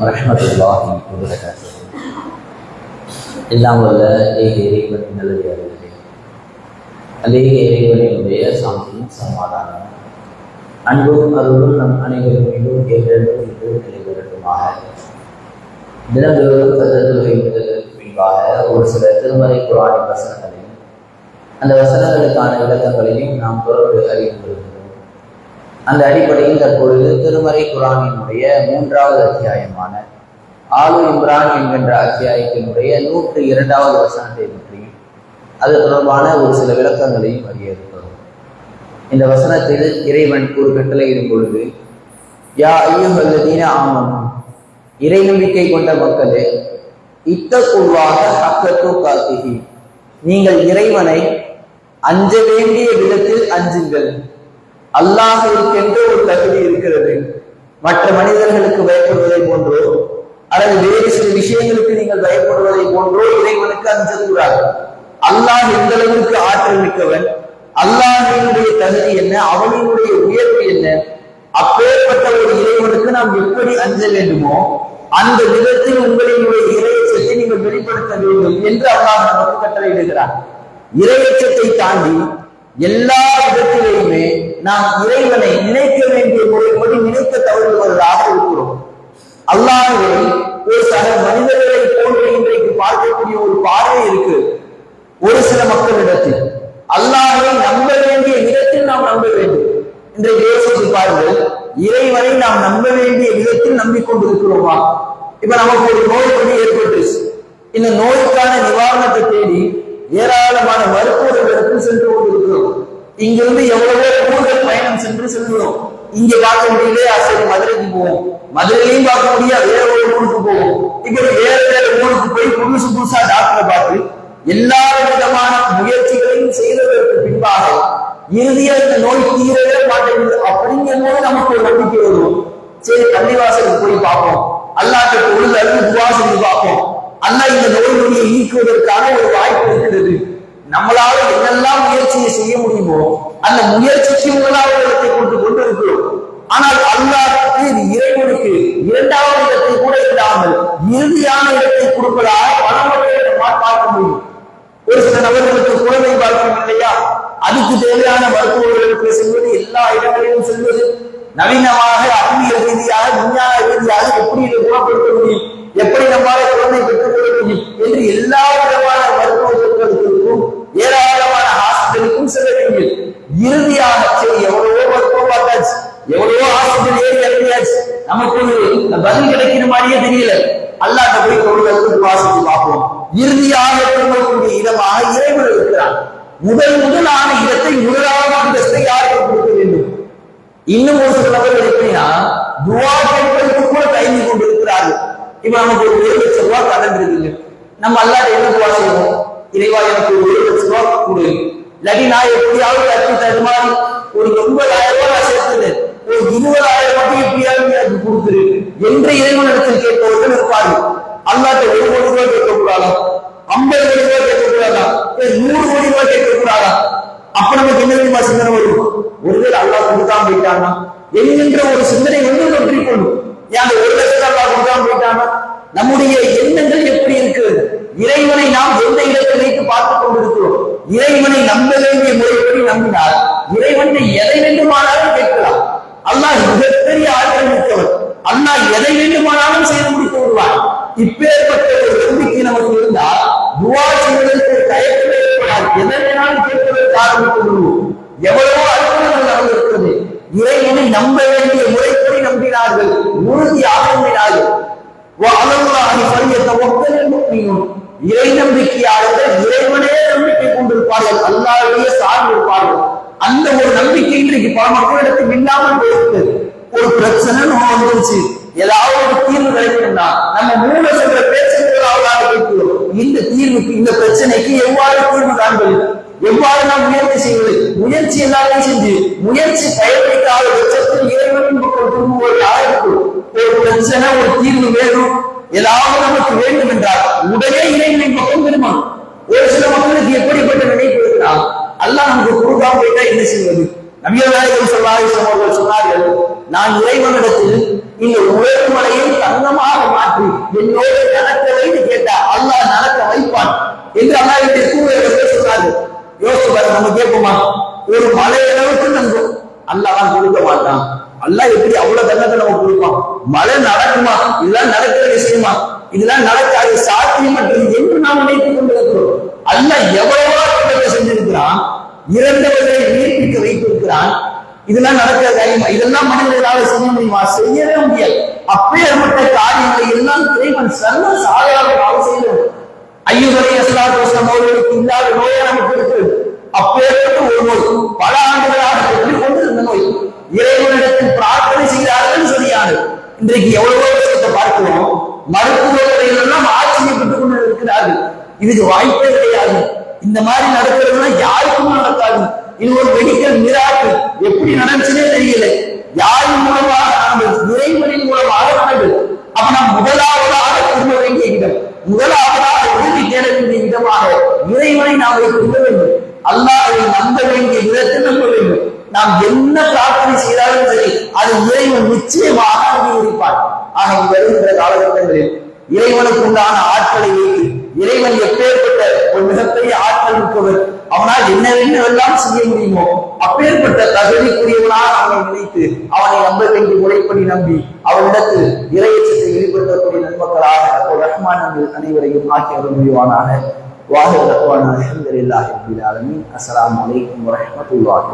வரஹமத்துல்லாஹி வபரகாத்துஹு. எல்லாம் வல்ல ஏக இறைவன் நல்லடியார்களே அநேக இறைவனினுடைய சாந்தியும் சமாதானம் அன்பும் அருளும் நம் அனைவரும் மீண்டும் என்றென்றும் இன்று நிலைபெறட்டுமாக தினந்தோறும் கருத்துரை முதலுக்கு பின்பாக ஒரு சில திருமறை குரானின் வசனங்களையும் அந்த வசனங்களுக்கான விளக்கங்களையும் நாம் தொடர்ந்து அறிந்து அந்த அடிப்படையில் தற்பொழுது திருமறை குரானினுடைய மூன்றாவது அத்தியாயமான ஆலு இம்ரான் என்கின்ற அத்தியாயத்தினுடைய நூற்று இரண்டாவது வசனத்தை பற்றியும் அது தொடர்பான ஒரு சில விளக்கங்களையும் அறிய இருக்கிறோம் இந்த வசனத்தில் இறைவன் ஒரு கட்டளையிடும் பொழுது யா ஐயுஹல்லதீன ஆமனும் இறை நம்பிக்கை கொண்ட மக்களே இத்தக்குள்ளாக ஹக்கத்து காத்திகி நீங்கள் இறைவனை அஞ்ச வேண்டிய விதத்தில் அஞ்சுங்கள். அல்லாஹிற்கென்று ஒரு தகுதி இருக்கிறது. மற்ற மனிதர்களுக்கு பயப்படுவதை போன்றோ அல்லது வேறு சில விஷயங்களுக்கு நீங்கள் பயப்படுவதை போன்றோ இறைவனுக்கு அஞ்சக்கூடாது. அல்லாஹ் எந்த அளவிற்கு ஆற்றல் மிக்கவன் அல்லாஹினுடைய தகுதி என்ன அவனினுடைய உயர்வு என்ன அப்பேற்பட்ட ஒரு இறைவனுக்கு நாம் எப்படி அஞ்ச வேண்டுமோ அந்த விதத்தில் உங்களினுடைய இறையச்சத்தை நீங்கள் வெளிப்படுத்த வேண்டும் என்று அல்லாஹ் நமக்கு கட்டளையிடுகிறார் இறையச்சத்தை தாண்டி எல்லா விதத்திலேயுமே நாம் இறைவனை நினைக்க வேண்டிய முறைப்படி நினைக்க தவறுவதாக இருக்கிறோம். அல்லாஹ்வை ஒரு சக மனிதர்களை போன்று இன்றைக்கு பார்க்கக்கூடிய ஒரு பார்வை இருக்கு. ஒரு சில மக்களிடத்தில். அல்லாஹ்வை நம்ப வேண்டிய விதத்தில் நாம் நம்ப வேண்டும். இன்றைக்கு யோசித்து பாருங்கள் இறைவனை நாம் நம்ப வேண்டிய விதத்தில் நம்பிக்கொண்டிருக்கிறோமா? இப்ப நமக்கு ஒரு நோய் வந்து ஏற்பட்டுச்சு இந்த நோய்க்கான நிவாரணத்தை தேடி ஏராளமான மருத்துவர்களுக்கு சென்று கொண்டிருக்கிறோம். இங்கிருந்து எவ்வளவோ என்று பயணம் செல்கிறோம். இங்க பார்க்க முடியலையா சரி மதுரைக்கு போவோம். மதுரையிலையும் பார்க்க முடியாது வேற ஒரு ஊருக்கு போவோம். இப்படி வேற வேற ஊருக்கு போய் புதுசு புதுசா டாக்டரை பார்த்து எல்லா விதமான முயற்சிகளையும் செய்ததற்கு பின்பாக இறுதியா இந்த நோய் தீரவே மாட்டேங்குது அப்படிங்கும் போது நமக்கு ஒரு நம்பிக்கை வரும். சரி பள்ளிவாசலுக்கு போய் பார்ப்போம். அல்லாட்ட பொழுது அறிவு துவா செஞ்சு பார்ப்போம். அண்ணா இந்த நோய் நொடியை நீக்குவதற்கான ஒரு வாய்ப்பு இருக்கிறது. நம்மளால என்னெல்லாம் முயற்சியை செய்ய முடியுமோ அந்த முயற்சிக்கு முதலாவது இடத்தை கொண்டு கொண்டு இருக்கிறோம் ஆனால் அல்லாஹ் இது இறைவனுக்கு இரண்டாவது இடத்தை கூட இல்லாமல் இறுதியான இடத்தை கொடுப்பதால் பணமுறையை பார்க்க முடியும். ஒரு சில நபர்களுக்கு குழந்தை பார்க்கும் இல்லையா? அதுக்கு தேவையான மருத்துவர்களுக்கு செல்வது எல்லா இடங்களிலும் செல்வது நவீனமாக அறிவியல் ரீதியாக விஞ்ஞான ரீதியாக எப்படி இதை குணப்படுத்த முடியும்? எப்படி நம்மால குழந்தை பெற்றுக் கொள்ள முடியும்? என்று எல்லா செல்ல இறுதியாக சரி எவ்வளவோ பார்த்தாச்சு எவ்வளவோ ஹாஸ்பிட்டல் ஏறி இறங்கியாச்சு. நமக்கு ஒரு பதில் கிடைக்கிற மாதிரியே தெரியல. அல்லாட்ட போய் தொழுதற்கு வாசித்து பார்ப்போம். இறுதியாக திரும்பக்கூடிய இடமாக இறைவன் இருக்கிறான். முதல் முதலான இடத்தை முதலாவது அந்தஸ்தை யாருக்கு கொடுக்க வேண்டும்? இன்னும் ஒரு சில நபர்கள் எப்படின்னா துவா கேட்பதற்கு கூட தயங்கி கொண்டிருக்கிறார்கள். இப்ப நமக்கு ஒரு ஒரு லட்சம் ரூபாய் கடன் இருக்குங்க நம்ம அல்லாட்ட என்ன துவா செய்வோம்? இறைவா எனக்கு ஒரு ஒரு லட்சம் ரூபாய் கொடு இல்லாட்டி நான் எப்படியாவது கற்று தருமாறி ஒரு எண்பதாயிரம் ரூபாய் நான் சேர்த்துனேன் ஒரு இருபதாயிரம் மட்டும் எப்படியாவது எனக்கு கொடுத்துரு என்று இறைவனிடத்தில் கேட்பவர்கள் இருப்பார்கள். அல்லாட்ட ஒரு கோடி ரூபாய் கேட்கக்கூடாதா? ஐம்பது கோடி ரூபாய் கேட்கக்கூடாதா? நூறு கோடி ரூபாய் கேட்கக்கூடாதா? அப்ப நமக்கு என்ன தெரியுமா சிந்தனை வரும்? ஒருவேளை அல்லா கொடுக்காம போயிட்டானா என்கின்ற ஒரு சிந்தனை வந்து வெற்றி கொள்ளும். ஏன் அந்த ஒரு லட்சம் அல்லா கொடுக்காம போயிட்டானா நம்முடைய எண்ணங்கள் எப்படி இருக்கிறது? இறைவனை நாம் எந்த இடத்தில் வைத்து பார்த்துக் கொண்டிருக்கிறோம்? இறைவனை நம்ப வேண்டிய முறைப்படி நம்பினால் இறைவனை எதை வேண்டுமானாலும் கேட்கலாம். அல்லாஹ் மிகப்பெரிய ஆற்றல் மிக்கவர் அல்லாஹ் எதை வேண்டுமானாலும் செய்து முடித்து விடுவார் இப்பேற்பட்ட ஒரு நம்பிக்கை நமக்கு இருந்தால் துவா செய்வதற்கு தயக்கமே ஏற்படாது. எதை வேணாலும் கேட்பதற்கு ஆரம்பித்து விடுவோம் எவ்வளவோ அற்புதங்கள் நடந்திருக்கிறது. இறைவனை நம்ப வேண்டிய முறைப்படி நம்பினார்கள். உறுதியாக நம்பினார்கள். அலல்லாஹி ஃபல்யத்தவக்கல் முஃமினூன் இறை நம்பிக்கையாளர்கள் இறைவன் நம்பிக்கை கொண்டிருப்பார்கள். அல்லாவிலேயே சார்ந்து இருப்பார்கள். அந்த ஒரு நம்பிக்கை இன்றைக்கு பல மக்களிடத்தில் இல்லாமல் போயிருக்கு. ஒரு பிரச்சனை நம்ம வந்துருச்சு. ஏதாவது ஒரு தீர்வு கிடைக்கணும்னா நம்ம மூல சொல்ற பேச்சுகள் அவர்களாக கேட்கிறோம். இந்த தீர்வுக்கு இந்த பிரச்சனைக்கு எவ்வாறு தீர்வு காண்பது? எவ்வாறு நாம் முயற்சி செய்வது? முயற்சி எல்லாத்தையும் செஞ்சு முயற்சி பயன்படுத்தாத பட்சத்தில் இறைவனின் பக்கம் திரும்புவது யாருக்கு? ஒரு பிரச்சனை ஒரு தீர்வு வேணும். ஏதாவது நமக்கு வேண்டும் என்றால் உடனே இறைவனின் பக்கம் திரும்பணும் ஒரு சில மக்களுக்கு எப்படிப்பட்ட நினைப்பு இருக்கிறார் அல்லாஹ் நமக்கு கொடுக்காம போயிட்டா என்ன செய்வது அவர்கள் சொன்னார்கள் நான் இறைவனிடத்தில் இந்த உயர்வு மலையை தங்கமாக மாற்றி என்னோடு நடக்க வைன்னு கேட்டா அல்லாஹ் நடக்க வைப்பான். என்று அல்லாஹ்வுடைய கூறுவர்கள் சொன்னார்கள். யோசிப்பார் நம்ம கேட்போமா? ஒரு மலை அளவுக்கு நம்பும் அல்லாஹ் கொடுக்க மாட்டான். அல்லாஹ் எப்படி அவ்வளவு தங்கத்தை நம்ம கொடுப்பான்? மழை நடக்குமா? இதெல்லாம் நடக்கிற விஷயமா இதெல்லாம் நடக்காது சாத்தியமற்றது என்று நாம் நினைத்துக் கொண்டிருக்கிறோம். அல்ல எவ்வளவோ செஞ்சிருக்கிறான்? இறந்தவர்களை இதெல்லாம் நடக்கிற காரியமா? இதெல்லாம் மனிதர்களால் செய்ய முடியுமா? செய்யவே முடியாது. அப்பேற்பட்ட காரியங்களை எல்லாம் இறைவன் சர்வ சாதாரணமாக செய்தது ஐயுதரை அஸ்லாத் வசனம் அவர்களுக்கு இல்லாத நோயை நமக்கு இருக்கு அப்பேற்பட்ட ஒரு நோய் பல ஆண்டுகளாக கொண்டு கொண்டிருந்த நோய் இறைவனிடத்தில் பிரார்த்தனை செய்கிறார்கள் சரியாது இன்றைக்கு எவ்வளவோ விஷயத்தை பார்க்கிறோம் மருத்துவர்கள் எல்லாம் ஆச்சரியப்பட்டுக் கொண்டு இருக்கிறார்கள். இதுக்கு வாய்ப்பே கிடையாது. இந்த மாதிரி நடக்கிறதுனா யாருக்கும் நடக்காது. இது ஒரு மெடிக்கல் மிராக்கு. எப்படி நடந்துச்சுன்னே தெரியல. யார் மூலமாக நடந்தது இறைவனின் மூலமாக நடந்தது? அப்ப நாம் முதலாவதாக திரும்ப வேண்டிய இடம். முதலாவதாக உறுதி தேட வேண்டிய இடமாக இறைவனை நாம் வைத்துக் வேண்டும். அல்லாஹை நம்ப வேண்டிய விதத்தில் நம்ப வேண்டும். நாம் என்ன பிரார்த்தனை செய்தாலும் சரி அது இறைவன் நிச்சயமாக அங்கீகரிப்பார். ஆக இங்க வருகின்ற காலகட்டங்களில் இறைவனுக்கு உண்டான ஆட்களை வைத்து இறைவன் எப்பேற்பட்ட ஒரு மிகப்பெரிய ஆற்றல் இருப்பவர் அவனால் என்னவென்னவெல்லாம் செய்ய முடியுமோ அப்பேற்பட்ட தகுதிக்குரியவனாக அவனை நினைத்து அவனை நம்ப வேண்டிய முறைப்படி நம்பி அவனிடத்தில் இறையச்சத்தை வெளிப்படுத்தக்கூடிய நண்பர்களாக அப்போ ரஹ்மான் அனைவரையும் ஆக்கி அவர் முடிவானாக வாஹர் ரஹ்வான் அலமதுல்லாஹி ரபில் ஆலமீன். அஸ்ஸலாமு அலைக்கும் வரஹ்மத்துல்லாஹி